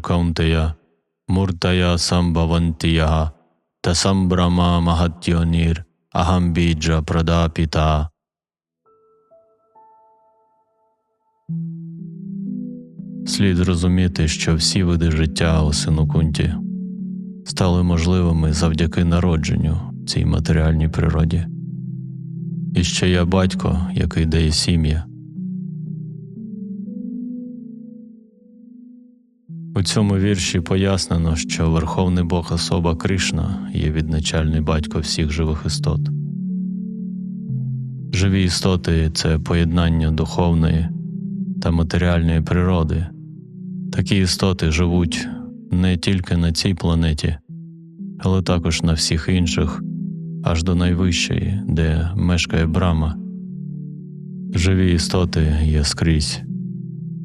Каунтея, Муртая Самбавантія, та Самбрама Магаттіонір, Агамбіджа Прадапіта. Слід зрозуміти, що всі види життя у Синукунті стали можливими завдяки народженню цій матеріальній природі. І ще я батько, який дає сім'я. У цьому вірші пояснено, що Верховний Бог особа Кришна є відначальний батько всіх живих істот. Живі істоти це поєднання духовної та матеріальної природи. Такі істоти живуть не тільки на цій планеті, але також на всіх інших, аж до найвищої, де мешкає Брама. Живі істоти є скрізь.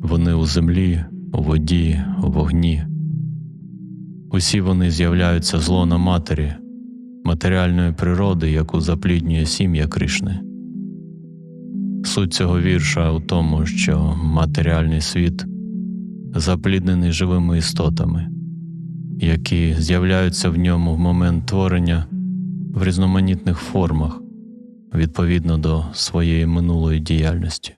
Вони у землі, воді, у вогні. Усі вони з'являються з лона матері, матеріальної природи, яку запліднює сім'я Кришни. Суть цього вірша у тому, що матеріальний світ запліднений живими істотами, які з'являються в ньому в момент творення в різноманітних формах відповідно до своєї минулої діяльності.